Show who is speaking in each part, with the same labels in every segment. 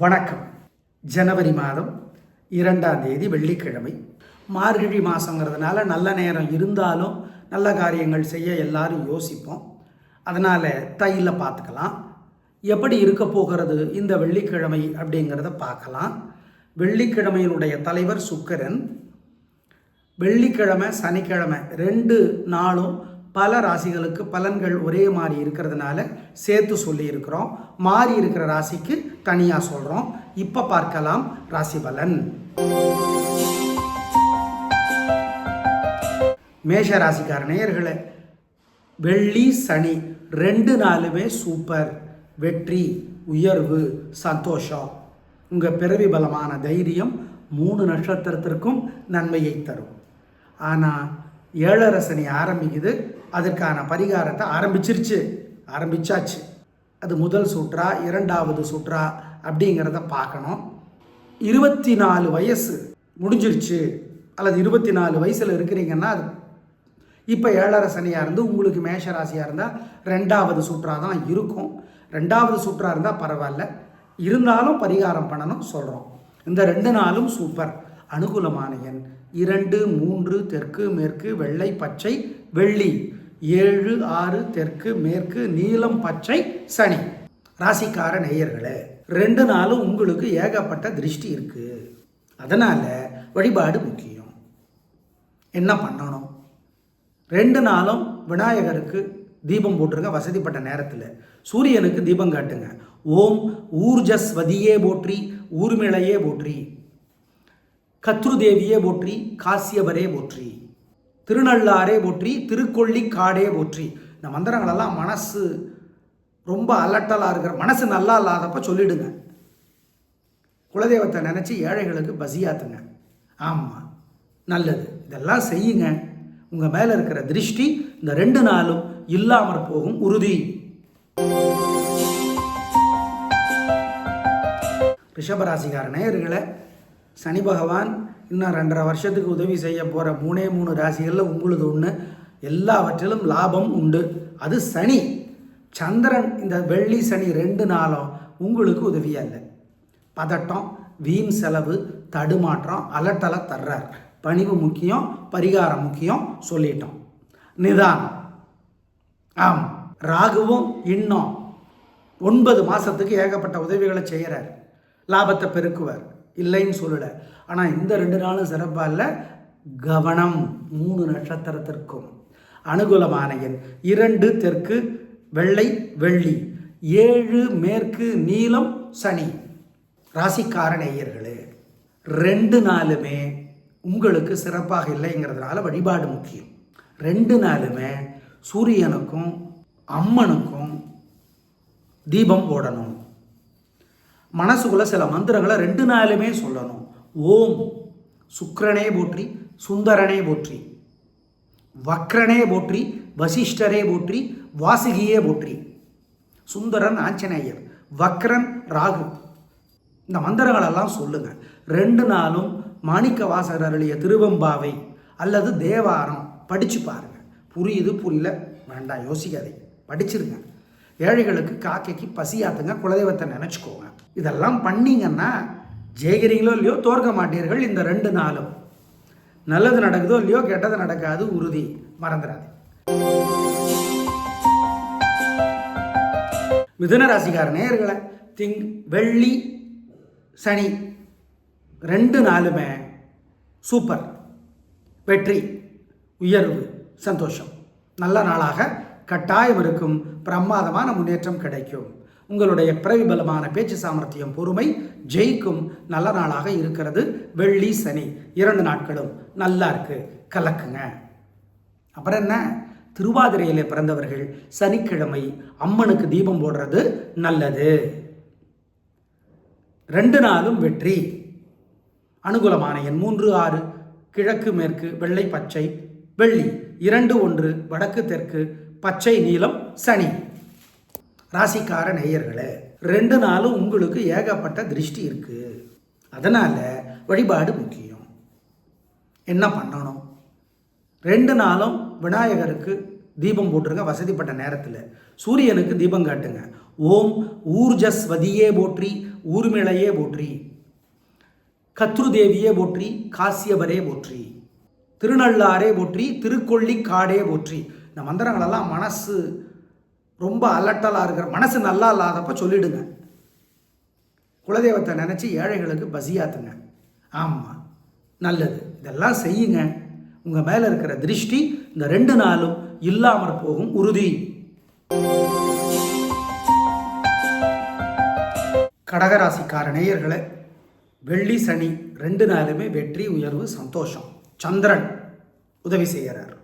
Speaker 1: வணக்கம். ஜனவரி மாதம் இரண்டாம் தேதி வெள்ளிக்கிழமை. மார்கழி மாதங்கிறதுனால நல்ல நேரம் இருந்தாலும் நல்ல காரியங்கள் செய்ய எல்லாரும் யோசிப்போம். அதனால் தையில் பார்த்துக்கலாம். எப்படி இருக்க போகிறது இந்த வெள்ளிக்கிழமை அப்படிங்கிறத பார்க்கலாம். வெள்ளிக்கிழமையினுடைய தலைவர் சுக்கரன். வெள்ளிக்கிழமை சனிக்கிழமை ரெண்டு நாளும் பல ராசிகளுக்கு பலன்கள் ஒரே மாதிரி இருக்கிறதுனால சேர்த்து சொல்லியிருக்கிறோம். மாறி இருக்கிற ராசிக்கு தனியாக சொல்கிறோம் இப்போ பார்க்கலாம் ராசிபலன் மேஷ ராசிக்கார நேயர்களே வெள்ளி சனி ரெண்டு நாளுமே சூப்பர் வெற்றி உயர்வு சந்தோஷம். உங்கள் பிறவி பலமான தைரியம் மூணு நட்சத்திரத்திற்கும் நன்மையை தரும். ஆனால் ஏழரை சனி ஆரம்பிக்குது. அதற்கான பரிகாரத்தை ஆரம்பிச்சிருச்சு. ஆரம்பிச்சாச்சு. அது முதல் சுற்றா இரண்டாவது சுற்றா அப்படிங்கிறத பார்க்கணும். இருபத்தி நாலு வயசு முடிஞ்சிருச்சு. அல்லது இருபத்தி நாலு வயசில் இருக்கிறீங்கன்னா அது இப்போ ஏழரை சனியாக இருந்து உங்களுக்கு மேஷ ராசியாக இருந்தால் ரெண்டாவது சுற்றாக தான் இருக்கும். ரெண்டாவது சுற்றாக இருந்தால் பரவாயில்ல. இருந்தாலும் பரிகாரம் பண்ணணும் சொல்கிறோம் இந்த ரெண்டு நாளும் சூப்பர். அனுகூலமான எண். இரண்டு மூன்று தெற்கு மேற்கு வெள்ளை பச்சை வெள்ளி. ஏழு ஆறு தெற்கு மேற்கு நீலம் பச்சை சனி. ராசிக்கார நேயர்களே ரெண்டு நாளும் உங்களுக்கு ஏகப்பட்ட திருஷ்டி இருக்குது அதனால் வழிபாடு முக்கியம். என்ன பண்ணணும்? ரெண்டு நாளும் விநாயகருக்கு தீபம் போட்டிருங்க வசதிப்பட்ட நேரத்தில். சூரியனுக்கு தீபம் காட்டுங்க. ஓம் ஊர்ஜஸ்வதியே போற்றி ஊர்மிளையே போற்றி கத்ருதேவியே போற்றி காசியவரே போற்றி திருநள்ளாரே போற்றி திருக்கொள்ளி காடே போற்றி. இந்த மந்திரங்களெல்லாம் மனசு ரொம்ப அலட்டலாக இருக்கிற மனசு நல்லா இல்லாதப்ப சொல்லிடுங்க. குலதெய்வத்தை நினச்சி ஏழைகளுக்கு பசியாத்துங்க. ஆமாம் நல்லது. இதெல்லாம் செய்யுங்க. உங்கள் மேலே இருக்கிற திருஷ்டி இந்த ரெண்டு நாளும் இல்லாமற் போகும் உறுதி. ரிஷபராசிக்கார நேயர்களே சனி பகவான் இன்னும் ரெண்டரை வருஷத்துக்கு உதவி செய்ய போகிற மூணே மூணு ராசிகளில் உங்களுது ஒன்று எல்லாவற்றிலும் லாபம் உண்டு. அது சனி. சந்திரன் இந்த வெள்ளி சனி ரெண்டு நாளும் உங்களுக்கு உதவியா இல்லை பதட்டம் வீண் செலவு தடுமாற்றம் அலட்டலை தர்றார். பணிவு முக்கியம் பரிகாரம் முக்கியம் சொல்லிட்டோம். நிதானம். ஆம். ராகுவும் இன்னும் ஒன்பது மாதத்துக்கு ஏகப்பட்ட உதவிகளை செய்கிறார் லாபத்தை பெருக்குவார். இல்லைன்னு சொல்லலை. ஆனால் இந்த ரெண்டு நாளும் சிறப்பாக இல்லை. கவனம் மூணு நட்சத்திரத்திற்கும். அனுகூலமான எண். இரண்டு தெற்கு வெள்ளை வெள்ளி. ஏழு மேற்கு நீலம் சனி. ராசிக்கார நேயர்களே ரெண்டு நாளுமே உங்களுக்கு சிறப்பாக இல்லைங்கிறதுனால வழிபாடு முக்கியம். ரெண்டு நாளுமே சூரியனுக்கும் அம்மனுக்கும் தீபம் போடணும். மனசுக்குள்ள சில மந்திரங்களை ரெண்டு நாளுமே சொல்லணும். ஓம் சுக்கரனே போற்றி சுந்தரனே போற்றி. வக்ரனே போற்றி வசிஷ்டரே போற்றி வாசுகியே போற்றி. சுந்தரன் ஆஞ்சநேயர் வக்ரன் ராகு. இந்த மந்திரங்களெல்லாம் சொல்லுங்கள் ரெண்டு நாளும் மாணிக்க வாசகர் அருளிய திருவம்பாவை அல்லது தேவாரம் படித்து பாருங்கள் புரியுது புரியல? வேண்டாம் யோசிக்காதீங்க. படிச்சிருங்க. ஏழைகளுக்கு காக்கைக்கு பசியாத்துங்க குலதெய்வத்தை நினச்சிக்கோங்க. இதெல்லாம் பண்ணீங்கன்னா ஜெயிக்கிறீங்களோ இல்லையோ தோற்க மாட்டீர்கள் இந்த ரெண்டு நாளும். நல்லது நடக்குதோ இல்லையோ கெட்டது நடக்காது உறுதி. மறந்துடாது மிதுன ராசிக்கார நேயர்களை திங் வெள்ளி சனி ரெண்டு நாளுமே சூப்பர். வெற்றி உயர்வு சந்தோஷம். நல்ல நாளாக கட்டாயம் இருக்கும். பிரமாதமான முன்னேற்றம் கிடைக்கும். உங்களுடைய பிரவிபலமான பேச்சு சாமர்த்தியம் பொறுமை ஜெயிக்கும் நல்ல நாளாக இருக்கிறது. வெள்ளி சனி இரண்டு நாட்களும் நல்லா இருக்கு. கலக்குங்க. அப்புறம் என்ன? திருவாதிரையிலே பிறந்தவர்கள் சனிக்கிழமை அம்மனுக்கு தீபம் போடுறது நல்லது. ரெண்டு நாளும் வெற்றி. அனுகூலமான எண் மூன்று ஆறு. கிழக்கு மேற்கு வெள்ளை பச்சை வெள்ளி. இரண்டு ஒன்று வடக்கு தெற்கு பச்சை நீளம் சனி. ராசிக்கார நேயர்களே ரெண்டு நாளும் உங்களுக்கு ஏகப்பட்ட திருஷ்டி இருக்குது அதனால் வழிபாடு முக்கியம். என்ன பண்ணணும்? ரெண்டு நாளும் விநாயகருக்கு தீபம் போட்டுருங்க வசதிப்பட்ட நேரத்தில் சூரியனுக்கு தீபம் காட்டுங்க. ஓம் ஊர்ஜஸ்வதியே போற்றி ஊர்மிளையே போற்றி கத்ருதேவியே போற்றி காசியவரே போற்றி திருநள்ளாரே போற்றி திருக்கொள்ளி காடே போற்றி. இந்த மந்திரங்களெல்லாம் மனசு ரொம்ப அலட்டலாக இருக்கிற மனசு நல்லா இல்லாதப்ப சொல்லிடுங்க. குலதெய்வத்தை நினச்சி ஏழைகளுக்கு பசியாத்துங்க. ஆமாம் நல்லது. இதெல்லாம் செய்யுங்க. உங்கள் மேலே இருக்கிற திருஷ்டி இந்த ரெண்டு நாளும் இல்லாமற் போகும் உறுதி. கடகராசிக்கார நேயர்களே வெள்ளி சனி ரெண்டு நாளுமே வெற்றி உயர்வு சந்தோஷம். சந்திரன் உதவி செய்கிறார்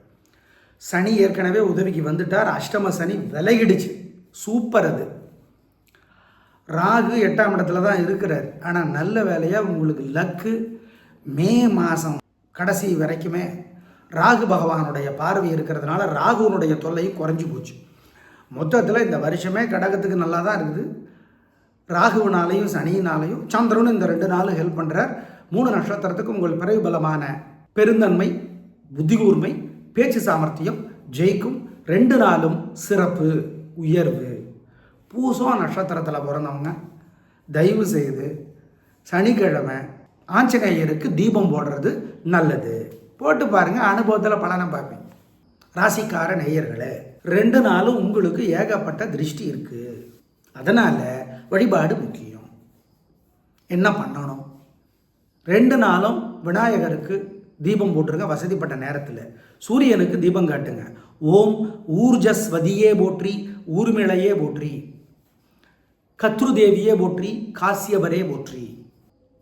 Speaker 1: சனி ஏற்கனவே உதவிக்கு வந்துட்டார். அஷ்டம சனி விலகிடுச்சு. சூப்பர் அது. ராகு எட்டாம் இடத்துல தான் இருக்கிறார். ஆனால் நல்ல வேலையாக உங்களுக்கு லக்கு. மே மாதம் கடைசி வரைக்குமே ராகு பகவானுடைய பார்வை இருக்கிறதுனால ராகுனுடைய தொல்லையும் குறைஞ்சி போச்சு. மொத்தத்தில் இந்த வருஷமே கடகத்துக்கு நல்லா தான் இருக்குது. ராகுவினாலையும் சனியினாலையும் சந்திரனும் இந்த ரெண்டு நாளும் ஹெல்ப் பண்ணுறார் மூணு நட்சத்திரத்துக்கு உங்கள் பிறகு பலமான பெருந்தன்மை புத்தி கூர்மை பேச்சு சாமர்த்தியம் ஜெயிக்கும் ரெண்டு நாளும் சிறப்பு உயர்வு. பூசம் நட்சத்திரத்தில் பிறந்தவங்க தயவு செய்து சனிக்கிழமை ஆஞ்சநேயருக்கு தீபம் போடுறது நல்லது. போட்டு பாருங்கள் அனுபவத்தில் பலனை பார்ப்பீங்க. ராசிக்கார நேயர்களே ரெண்டு நாளும் உங்களுக்கு ஏகப்பட்ட திருஷ்டி இருக்குது அதனால் வழிபாடு முக்கியம். என்ன பண்ணணும்? ரெண்டு நாளும் விநாயகருக்கு தீபம் போட்டுருங்க வசதிப்பட்ட நேரத்தில். சூரியனுக்கு தீபம் காட்டுங்க. ஓம் ஊர்ஜஸ்வதியே போற்றி ஊர்மிளையே போற்றி கத்ருதேவியே போற்றி காசியவரே போற்றி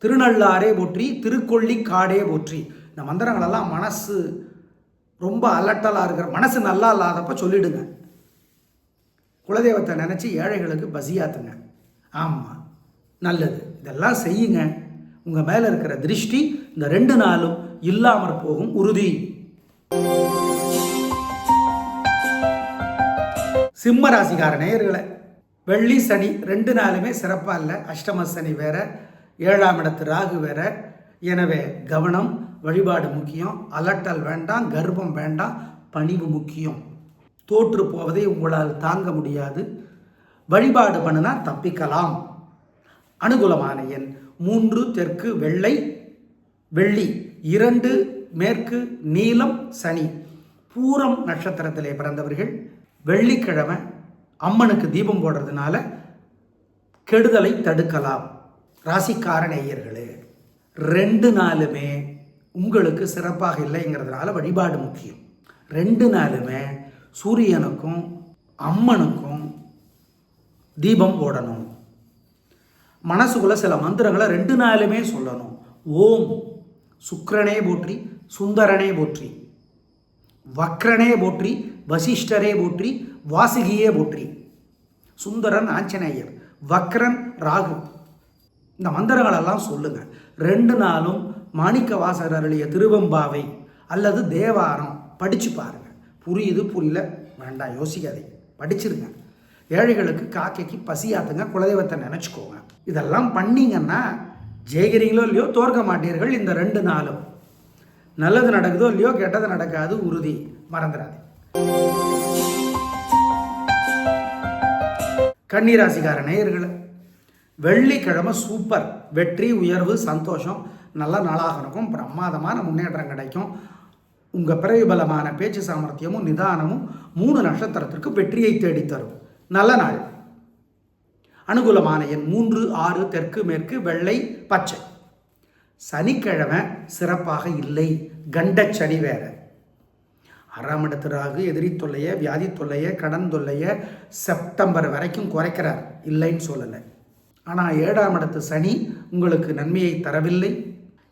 Speaker 1: திருநள்ளாரே போற்றி திருக்கொள்ளி காடே போற்றி. இந்த மந்திரங்களெல்லாம் மனசு ரொம்ப அலட்டலாக இருக்கிற மனசு நல்லா இல்லாதப்ப சொல்லிடுங்க. குலதெய்வத்தை நினச்சி ஏழைகளுக்கு பசியாத்துங்க. ஆமாம் நல்லது. இதெல்லாம் செய்யுங்க. உங்கள் மேலே இருக்கிற திருஷ்டி இந்த ரெண்டு நாளும் இல்லாமற் போகும் உறுதி. சிம்ம ராசிக்கார நேயர்களை வெள்ளி சனி ரெண்டு நாளுமே சிறப்பாக இல்லை. அஷ்டம சனி வேற ஏழாம் இடத்து ராகு வேற. எனவே கவனம் வழிபாடு முக்கியம். அலட்டல் வேண்டாம் கர்ப்பம் வேண்டாம் பணிவு முக்கியம். தோற்று போவதை உங்களால் தாங்க முடியாது. வழிபாடு பண்ணினா தப்பிக்கலாம். அனுகூலமான எண் மூன்று தெற்கு வெள்ளை வெள்ளி. இரண்டு மேற்கு நீலம் சனி. பூரம் நட்சத்திரத்திலே பிறந்தவர்கள் வெள்ளிக்கிழமை அம்மனுக்கு தீபம் போடுறதுனால கெடுதலை தடுக்கலாம். ராசிக்கார நேயர்களே ரெண்டு நாளுமே உங்களுக்கு சிறப்பாக இல்லைங்கிறதுனால வழிபாடு முக்கியம். ரெண்டு நாளுமே சூரியனுக்கும் அம்மனுக்கும் தீபம் போடணும். மனசுக்குள்ள சில மந்திரங்களை ரெண்டு நாளுமே சொல்லணும். ஓம் சுக்கரனே போற்றி சுந்தரனே போற்றி. வக்ரனே போற்றி வசிஷ்டரே போற்றி வாசுகியே போற்றி. சுந்தரன் ஆஞ்சநேயர் வக்ரன் ராகு. இந்த மந்திரங்களெல்லாம் சொல்லுங்கள் ரெண்டு நாளும் மாணிக்க வாசகர் அருளிய திருவம்பாவை அல்லது தேவாரம் படித்து பாருங்க. புரியுது புரியல? வேண்டாம் யோசிக்காதே. படிச்சிருங்க. ஏழைகளுக்கு காக்கைக்கு பசியாத்துங்க குலதெய்வத்தை நினச்சிக்கோங்க. இதெல்லாம் பண்ணிங்கன்னா ஜெயிக்கிறீங்களோ இல்லையோ தோற்க மாட்டீர்கள் இந்த ரெண்டு நாளும். நல்லது நடக்குதோ இல்லையோ கெட்டது நடக்காது உறுதி. மறந்துடாது கன்னிராசிக்கார நேயர்களை வெள்ளிக்கிழமை சூப்பர். வெற்றி உயர்வு சந்தோஷம். நல்ல நாளாக இருக்கும். பிரமாதமான முன்னேற்றம் கிடைக்கும். உங்கள் பிறகு பலமான பேச்சு சாமர்த்தியமும் நிதானமும் மூணு நட்சத்திரத்திற்கு வெற்றியை தேடித் தரும் நல்ல நாள். அனுகூலமான எண் மூன்று ஆறு தெற்கு மேற்கு வெள்ளை பச்சை. சனிக்கிழமை சிறப்பாக இல்லை. கண்ட சனி வேற. ஆறாம் இடத்து ராகு எதிரி தொல்லைய வியாதி தொல்லைய கடன் தொல்லைய செப்டம்பர் வரைக்கும் குறைக்கிறார். இல்லைன்னு சொல்லலை. ஆனால் ஏழாம் இடத்து சனி உங்களுக்கு நன்மையை தரவில்லை.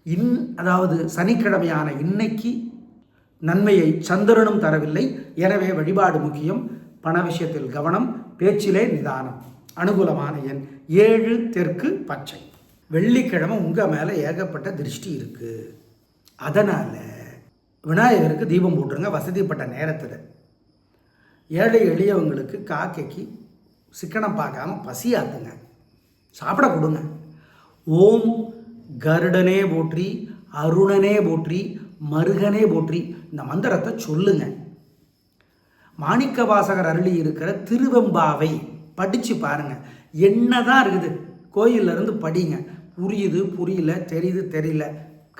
Speaker 1: இன் அதாவது சனிக்கிழமையான இன்னைக்கு நன்மையை சந்திரனும் தரவில்லை. எனவே வழிபாடு முக்கியம். பண விஷயத்தில் கவனம் பேச்சிலே நிதானம். அனுகூலமான எண் ஏழு தெற்கு பச்சை. வெள்ளிக்கிழமை உங்கள் மேலே ஏகப்பட்ட திருஷ்டி இருக்குது அதனால் விநாயகருக்கு தீபம் போட்டுருங்க வசதிப்பட்ட நேரத்தில். ஏழை எளியவங்களுக்கு காக்கைக்கு சிக்கனம் பார்க்காம பசியாத்துங்க. சாப்பிட கொடுங்க. ஓம் கருடனே போற்றி அருணனே போற்றி மருகனே போற்றி இந்த மந்திரத்தை சொல்லுங்க. மாணிக்க வாசகர் அருளி இருக்கிற திருவெம்பாவை படித்து பாருங்கள் என்ன தான் இருக்குது? கோயில்ல இருந்து படிங்க. புரியுது புரியல தெரியுது தெரியல.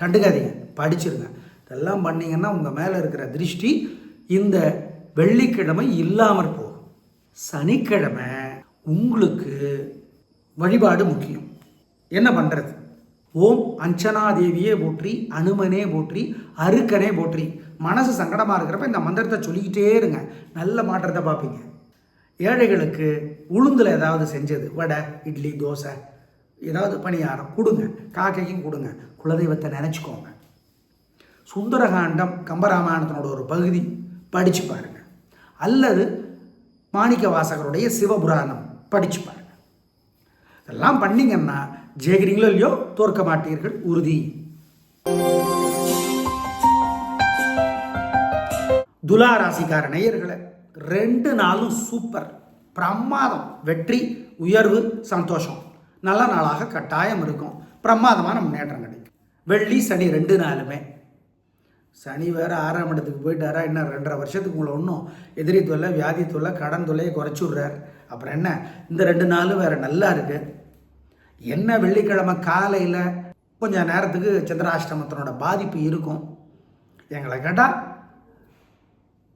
Speaker 1: கண்டுக்காதீங்க. படிச்சிருங்க. இதெல்லாம் பண்ணிங்கன்னா உங்கள் மேலே இருக்கிற திருஷ்டி இந்த வெள்ளிக்கிழமை இல்லாமற் போகும். சனிக்கிழமை உங்களுக்கு வழிபாடு முக்கியம். என்ன பண்ணுறது ஓம் அஞ்சனாதேவியே போற்றி அனுமனே போற்றி அருக்கனே போற்றி. மனசு சங்கடமாக இருக்கிறப்ப இந்த மந்திரத்தை சொல்லிக்கிட்டே இருங்க. நல்ல மாற்றத்தை பார்ப்பீங்க. ஏழைகளுக்கு உளுந்தில் ஏதாவது செஞ்சது வடை இட்லி தோசை ஏதாவது பணியாரம் கொடுங்க காக்கைக்கும் கொடுங்க குலதெய்வத்தை நினச்சிக்கோங்க. சுந்தரகாண்டம் கம்பராமாயணத்தினோட ஒரு பகுதி படித்து பாருங்க. அல்லது மாணிக்க வாசகருடைய சிவபுராணம் படித்து பாருங்க. இதெல்லாம் பண்ணிங்கன்னா ஜெயிக்கிறீங்களோ இல்லையோ தோற்க மாட்டீர்கள் உறுதி. துலா ராசிக்கார நேயர்களை ரெண்டு நாளும் சூப்பர் பிரமாதம். வெற்றி உயர்வு சந்தோஷம். நல்ல நாளாக கட்டாயம் இருக்கும். பிரமாதமான முன்னேற்றம் கிடைக்கும் வெள்ளி சனி ரெண்டு நாளுமே. சனி வேறு ஆறாம் இடத்துக்கு போயிட்டாரா? இன்னும் ரெண்டரை வருஷத்துக்கு உங்களை ஒன்றும் எதிரி தொல்லை வியாதி தொல்லை கடன் தொல்லையை குறைச்சி விட்றாரு. அப்புறம் என்ன? இந்த ரெண்டு நாளும் வேறு நல்லா இருக்குது என்ன வெள்ளிக்கிழமை காலையில் கொஞ்சம் நேரத்துக்கு சந்திராஷ்டமத்தினோட பாதிப்பு இருக்கும். எங்களை கேட்டால்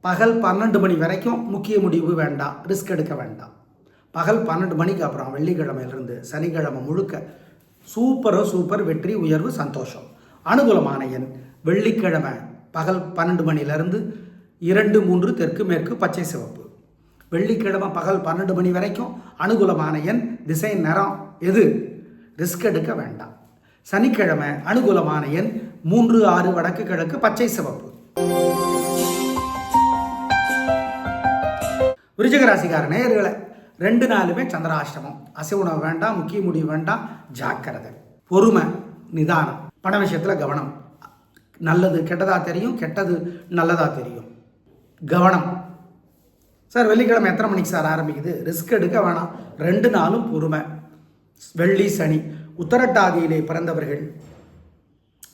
Speaker 1: பகல் பன்னெண்டு மணி வரைக்கும் முக்கிய முடிவு வேண்டாம் ரிஸ்க் எடுக்க வேண்டாம் பகல் பன்னெண்டு மணிக்கு அப்புறம் வெள்ளிக்கிழமையிலிருந்து சனிக்கிழமை முழுக்க சூப்பரோ சூப்பர் வெற்றி உயர்வு சந்தோஷம். அனுகூலமான எண் வெள்ளிக்கிழமை பகல் பன்னெண்டு மணிலேருந்து இரண்டு மூன்று தெற்கு மேற்கு பச்சை சிவப்பு. வெள்ளிக்கிழமை பகல் பன்னெண்டு மணி வரைக்கும் அனுகூலமான எண் திசை நிறம் எது? ரிஸ்க் எடுக்க வேண்டாம். சனிக்கிழமை அனுகூலமான எண் மூன்று ஆறு வடக்கு கிழக்கு பச்சை சிவப்பு. விருச்சகராசிக்கார நேயர்களை ரெண்டு நாளுமே சந்திராஷ்டமம். அசை உணவு வேண்டாம் முக்கிய முடிவு வேண்டாம் ஜாக்கிரதை. பொறுமை நிதானம். பண விஷயத்தில் கவனம். நல்லது கெட்டதா தெரியும் கெட்டது நல்லதா தெரியும். கவனம். சார் வெள்ளிக்கிழமை எத்தனை மணிக்கு சார் ஆரம்பிக்குது? ரிஸ்க் எடுக்க வேணாம். ரெண்டு நாளும் பொறுமை. வெள்ளி சனி. உத்தரட்டாதியிலே பிறந்தவர்கள்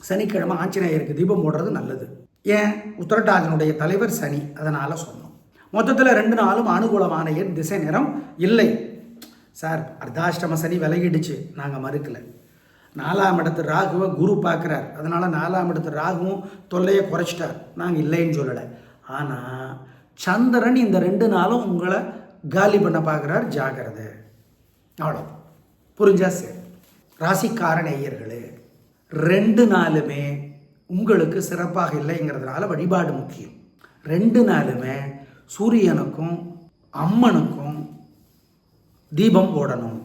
Speaker 1: சனிக்கிழமை ஆஞ்சநேயருக்கு தீபம் போடுறது நல்லது. ஏன்? உத்தரட்டாதியினுடைய தலைவர் சனி. அதனால் சொன்னோம் மொத்தத்தில் ரெண்டு நாளும் அனுகூலமான என் திசை நிறம் இல்லை. சார் அர்த்தாஷ்டம சனி விலகிடுச்சு. நாங்கள் மறுக்கலை. நாலாம் இடத்து ராகுவை குரு பார்க்குறார். அதனால் நாலாம் இடத்து ராகுவும் தொல்லையை குறைச்சிட்டார். நாங்கள் இல்லைன்னு சொல்லலை. ஆனால் சந்திரன் இந்த ரெண்டு நாளும் உங்களை காலி பண்ண பார்க்குறார். ஜாகிரதை அவ்வளோ புரிஞ்சா சரி? ராசிக்கார நேயர்களே ரெண்டு நாளுமே உங்களுக்கு சிறப்பாக இல்லைங்கிறதுனால வழிபாடு முக்கியம். ரெண்டு நாளுமே சூரியனுக்கும் அம்மனுக்கும் தீபம் போடணும்.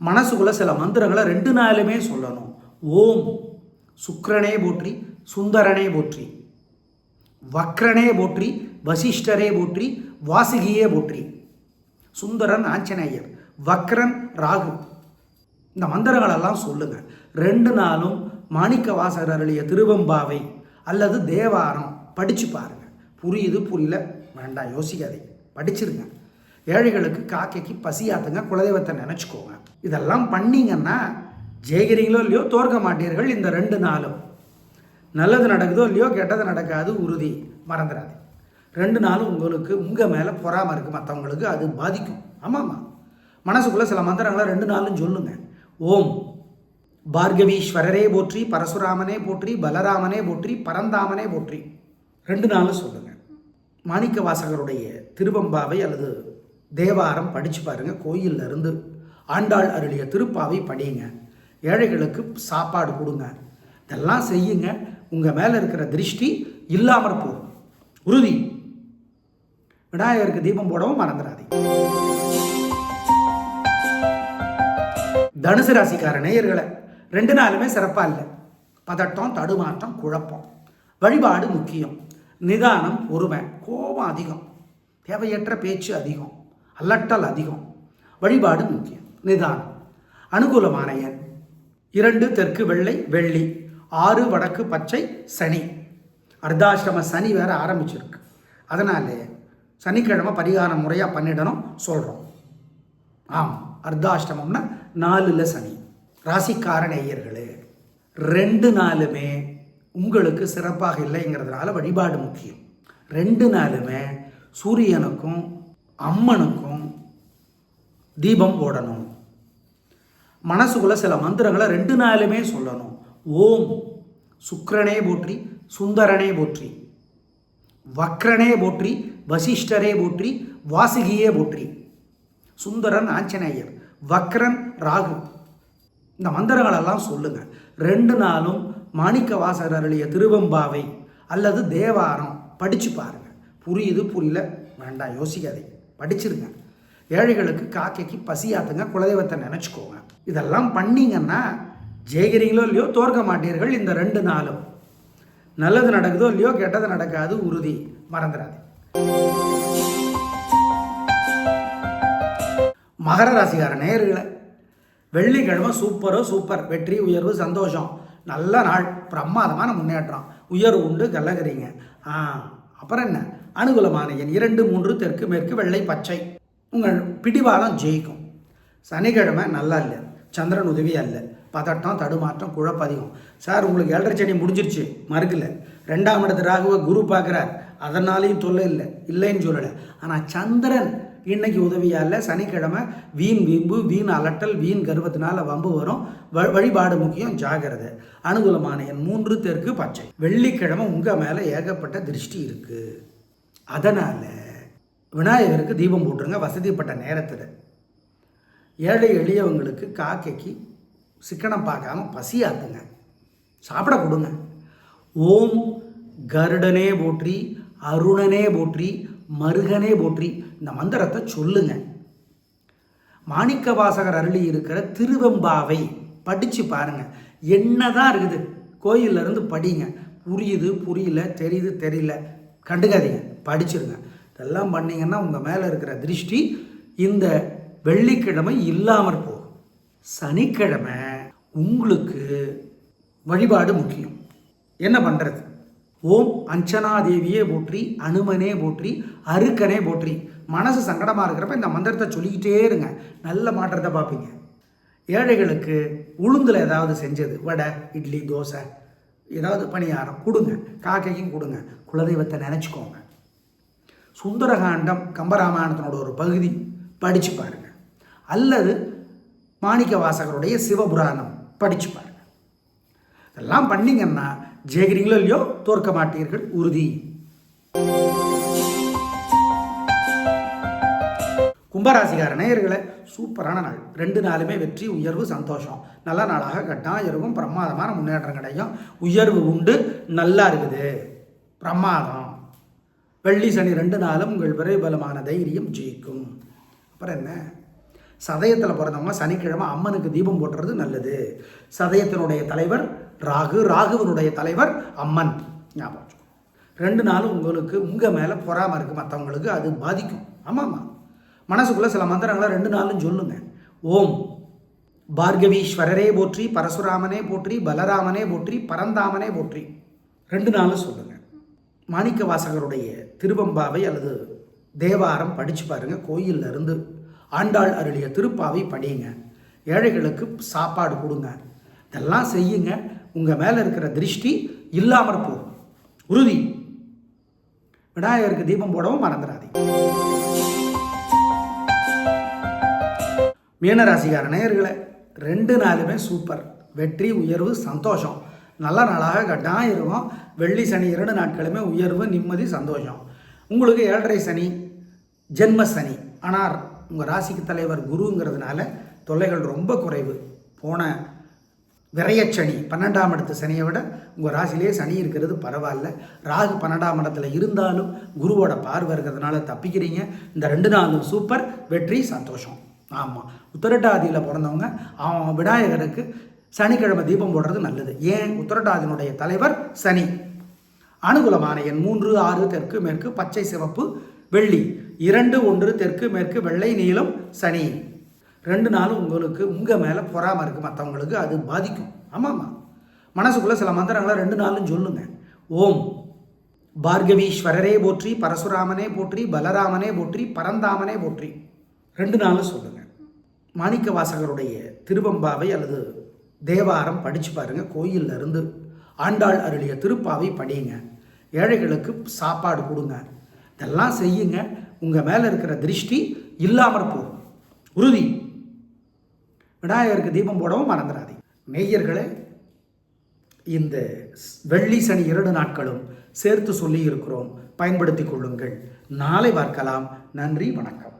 Speaker 1: மனசுக்குள்ள சில மந்திரங்களை ரெண்டு நாளுமே சொல்லணும். ஓம் சுக்கரனே போற்றி சுந்தரனே போற்றி வக்ரனே போற்றி வசிஷ்டரே போற்றி வாசுகியே போற்றி. சுந்தரன் ஆஞ்சநேயர் வக்ரன் ராகு. இந்த மந்திரங்களெல்லாம் சொல்லுங்க. ரெண்டு நாளும் மாணிக்க வாசகர் அருளிய திருவம்பாவை அல்லது தேவாரம் படிச்சு பாருங்க. புரியுது புரியல. வேண்டாம் யோசிக்காதீங்க. படிச்சிருங்க. ஏழைகளுக்கு காக்கைக்கு பசியாத்துங்க குலதெய்வத்தை நினச்சிக்கோங்க. இதெல்லாம் பண்ணீங்கன்னா ஜெயிக்கிறீங்களோ இல்லையோ தோற்க மாட்டீர்கள் இந்த ரெண்டு நாளும். நல்லது நடக்குதோ இல்லையோ கெட்டது நடக்காது உறுதி. மறந்துடாது ரெண்டு நாளும் உங்களுக்கு உங்கள் மேலே பொறாமல் இருக்குது மற்றவங்களுக்கு அது பாதிக்கும். ஆமாம்மா. மனசுக்குள்ளே சில மந்திரங்களை ரெண்டு நாளும் சொல்லுங்க. ஓம். பார்கவீஸ்வரரே போற்றி பரசுராமனே போற்றி பலராமனே போற்றி பரந்தாமனே போற்றி. ரெண்டு நாளும் சொல்லுங்க. மாணிக்க வாசகருடைய திருவம்பாவை அல்லது தேவாரம் படித்து பாருங்கள் கோயில்ல இருந்து ஆண்டாள் அருளிய திருப்பாவை படியுங்க ஏழைகளுக்கு சாப்பாடு கொடுங்க. இதெல்லாம் செய்யுங்க. உங்கள் மேலே இருக்கிற திருஷ்டி இல்லாமற் போகும். உறுதி. விநாயகருக்கு தீபம் போடவும் மறந்துடாதீங்க. தனுசு ராசிக்கார நேயர்களை ரெண்டு நாளுமே சிறப்பாக இல்லை. பதட்டம் தடுமாற்றம் குழப்பம். வழிபாடு முக்கியம். நிதானம் பொறுமை கோபம் அதிகம் தேவையற்ற பேச்சு அதிகம் அல்லட்டல் அதிகம். வழிபாடு முக்கியம். நிதானம். அனுகூலமான எண். இரண்டு தெற்கு வெள்ளை வெள்ளி. ஆறு வடக்கு பச்சை சனி. அர்த்தாசிரம சனி வேற ஆரம்பிச்சிருக்கு. அதனால் சனிக்கிழமை பரிகாரம் முறையாக பண்ணிடணும் சொல்கிறோம் ஆம் அர்த்தாஷ்டமம்னா நாலுல சனி. ராசிக்காரன் நேயர்களே ரெண்டு நாளுமே உங்களுக்கு சிறப்பாக இல்லைங்கிறதுனால வழிபாடு முக்கியம். ரெண்டு நாளுமே சூரியனுக்கும் அம்மனுக்கும் தீபம் போடணும். மனசுக்குள்ள சில மந்திரங்களை ரெண்டு நாளுமே சொல்லணும். ஓம் சுக்கரனே போற்றி சுந்தரனே போற்றி வக்ரனே போற்றி வசிஷ்டரே போற்றி வாசுகியே போற்றி. சுந்தரன் ஆஞ்சநேயர் வக்ரன் ராகு. இந்த மந்திரங்களெல்லாம் சொல்லுங்கள் ரெண்டு நாளும் மாணிக்க வாசகர் அருளிய திருவம்பாவை அல்லது தேவாரம் படித்து பாருங்க. புரியுது புரியல? வேண்டாம் யோசிக்காதே. படிச்சிருங்க. ஏழைகளுக்கு காக்கைக்கு பசியாத்துங்க குலதெய்வத்தை நினச்சிக்கோங்க. இதெல்லாம் பண்ணீங்கன்னா ஜெயிக்கிறீங்களோ இல்லையோ தோற்க மாட்டீர்கள் இந்த ரெண்டு நாளும். நல்லது நடக்குதோ இல்லையோ கெட்டது நடக்காது உறுதி. மறந்துடாது. மகர ராசிகார நேயர்களை வெள்ளிக்கிழமை சூப்பரோ சூப்பர். வெற்றி உயர்வு சந்தோஷம். நல்ல நாள். பிரமாதமான முன்னேற்றம். உயர்வு உண்டு கல்லகிறீங்க ஆ அப்புறம் என்ன? அனுகூலமான எண் இரண்டு மூன்று தெற்கு மேற்கு வெள்ளை பச்சை. உங்கள் பிடிவாதம் ஜெயிக்கும். சனிக்கிழமை நல்லா இல்லை. சந்திரன் உதவி அல்ல. பதட்டம் தடுமாற்றம் குழப்பதிகம். சார் உங்களுக்கு ஏழரை செடி முடிஞ்சிருச்சு. மறுக்கல. ரெண்டாம் இடத்து ராகுவ குரு பார்க்குறார். அதனாலையும் தொல்லை இல்லை. இல்லைன்னு சொல்லலை. ஆனால் சந்திரன் இன்னைக்கு உதவியா இல்லை சனிக்கிழமை வீண் வீம்பு வீண் அலட்டல் வீண் கர்வத்தினால வம்பு வரும். வ வழிபாடு முக்கியம் ஜாகிரதை. அனுகூலமான என் மூன்று தெற்கு பச்சை. வெள்ளிக்கிழமை உங்கள் மேலே ஏகப்பட்ட திருஷ்டி இருக்குது அதனால் விநாயகருக்கு தீபம் போட்டுருங்க வசதிப்பட்ட நேரத்தில். ஏழை எளியவங்களுக்கு காக்கைக்கு சிக்கனம் பார்க்காம பசியாத்துங்க. சாப்பிட கொடுங்க. ஓம் கருடனே போற்றி அருணனே போற்றி மருகனே போற்றி. இந்த மந்திரத்தை சொல்லுங்க. மாணிக்க வாசகர் அருளி இருக்கிற திருவெம்பாவை படித்து பாருங்க. என்னதான் இருக்குது? கோயில்ல இருந்து படிங்க. புரியுது புரியல தெரியுது தெரியல. கண்டுக்காதீங்க. படிச்சிருங்க. இதெல்லாம் பண்ணிங்கன்னா உங்கள் மேலே இருக்கிற திருஷ்டி இந்த வெள்ளிக்கிழமை இல்லாமற் போகும். சனிக்கிழமை உங்களுக்கு வழிபாடு முக்கியம். என்ன பண்ணுறது ஓம் அஞ்சனாதேவியே போற்றி அனுமனே போற்றி அருக்கனே போற்றி. மனசு சங்கடமாக இருக்கிறப்ப இந்த மந்திரத்தை சொல்லிக்கிட்டே இருங்க. நல்ல மாற்றத்தை பார்ப்பீங்க. ஏழைகளுக்கு உளுந்தில் ஏதாவது செஞ்சது வடை இட்லி தோசை ஏதாவது பணியாரம் கொடுங்க. காக்கைக்கும் கொடுங்க. குலதெய்வத்தை நினச்சிக்கோங்க. சுந்தரகாண்டம் கம்பராமாயணத்தினோட ஒரு பகுதி படித்து பாருங்க. அல்லது மாணிக்க வாசகருடைய சிவபுராணம் படித்து பாருங்க. இதெல்லாம் பண்ணிங்கன்னா ஜெயிக்கிறீங்களோ இல்லையோ தோற்க மாட்டீர்கள் உறுதி. கும்பராசிகார நேயர்களை சூப்பரான நாள். ரெண்டு நாளுமே வெற்றி உயர்வு சந்தோஷம். நல்ல நாளாக கட்டாயம் இருக்கும் பிரமாதமான முன்னேற்றம் கிடைக்கும். உயர்வு உண்டு நல்லா இருக்குது. பிரமாதம். வெள்ளி சனி ரெண்டு நாளும் உங்கள் விரைபலமான தைரியம் ஜெயிக்கும். அப்புறம் என்ன? சதயத்தில் பிறந்தவங்க சனிக்கிழமை அம்மனுக்கு தீபம் போட்டுறது நல்லது. சதயத்தினுடைய தலைவர் ராகு ராகுவனுடைய தலைவர் அம்மன். ஞாபகம் ரெண்டு நாளும் உங்களுக்கு உங்கள் மேலே பொறாமல் இருக்குது மற்றவங்களுக்கு அது பாதிக்கும். ஆமாம்மா மனசுக்குள்ளே சில மந்திரங்களை ரெண்டு நாளும் சொல்லுங்க. ஓம். பார்கவீஸ்வரரே போற்றி பரசுராமனே போற்றி பலராமனே போற்றி பரந்தாமனே போற்றி. ரெண்டு நாளும் சொல்லுங்க. மாணிக்க வாசகருடைய திருவம்பாவை அல்லது தேவாரம் படித்து பாருங்கள் கோயிலில் இருந்து ஆண்டாள் அருளிய திருப்பாவை படியுங்க ஏழைகளுக்கு சாப்பாடு கொடுங்க. இதெல்லாம் செய்யுங்க. உங்கள் மேலே இருக்கிற திருஷ்டி இல்லாமற் போகும். உறுதி. விநாயகருக்கு தீபம் போடவும் மறந்துடாதீங்க மீனராசிக்கார நேயர்களை ரெண்டு நாளுமே சூப்பர் வெற்றி உயர்வு சந்தோஷம். நல்ல நாளாக கட்டாக இருக்கும் வெள்ளி சனி இரண்டு நாட்களுமே உயர்வு நிம்மதி சந்தோஷம். உங்களுக்கு ஏழரை சனி ஜென்ம சனி. ஆனால் உங்கள் ராசிக்கு தலைவர் குருங்கிறதுனால தொல்லைகள் ரொம்ப குறைவு. போன விரையச்சனி பன்னெண்டாம் இடத்து சனியை விட உங்கள் ராசிலேயே சனி இருக்கிறது பரவாயில்ல. ராகு பன்னெண்டாம் இடத்துல இருந்தாலும் குருவோட பார்வை இருக்கிறதுனால தப்பிக்கிறீங்க. இந்த ரெண்டு நாளும் சூப்பர் வெற்றி சந்தோஷம். ஆமாம் உத்தரட்டாதியில் பிறந்தவங்க அவன் விநாயகருக்கு சனிக்கிழமை தீபம் போடுறது நல்லது. ஏன்? உத்தரட்டாதியினுடைய தலைவர் சனி. அனுகூலமான எண் மூன்று ஆறு தெற்கு மேற்கு பச்சை சிவப்பு வெள்ளி. இரண்டு ஒன்று தெற்கு மேற்கு வெள்ளை நீளம் சனி. ரெண்டு நாளும் உங்களுக்கு உங்கள் மேலே பொறாமல் இருக்குது மற்றவங்களுக்கு அது பாதிக்கும். ஆமாம்மா. மனசுக்குள்ளே சில மந்திரங்களை ரெண்டு நாளும் சொல்லுங்கள் ஓம். பார்கவீஸ்வரரே போற்றி பரசுராமனே போற்றி பலராமனே போற்றி பரந்தாமனே போற்றி. ரெண்டு நாளும் சொல்லுங்கள் மாணிக்க வாசகருடைய திருவம்பாவை அல்லது தேவாரம் படித்து பாருங்கள் கோயிலில் இருந்து ஆண்டாள் அருளிய திருப்பாவை படியுங்க ஏழைகளுக்கு சாப்பாடு கொடுங்க. இதெல்லாம் செய்யுங்க. உங்கள் மேலே இருக்கிற திருஷ்டி இல்லாமற் போகும். உறுதி. விநாயகருக்கு தீபம் போடவும் மறந்துடாதீங்க நேயர்களே இந்த வெள்ளி சனி இரண்டு நாட்களும் சேர்த்து சொல்லி இருக்கிறோம் பயன்படுத்தி கொள்ளுங்கள். நாளை பார்க்கலாம். நன்றி வணக்கம்.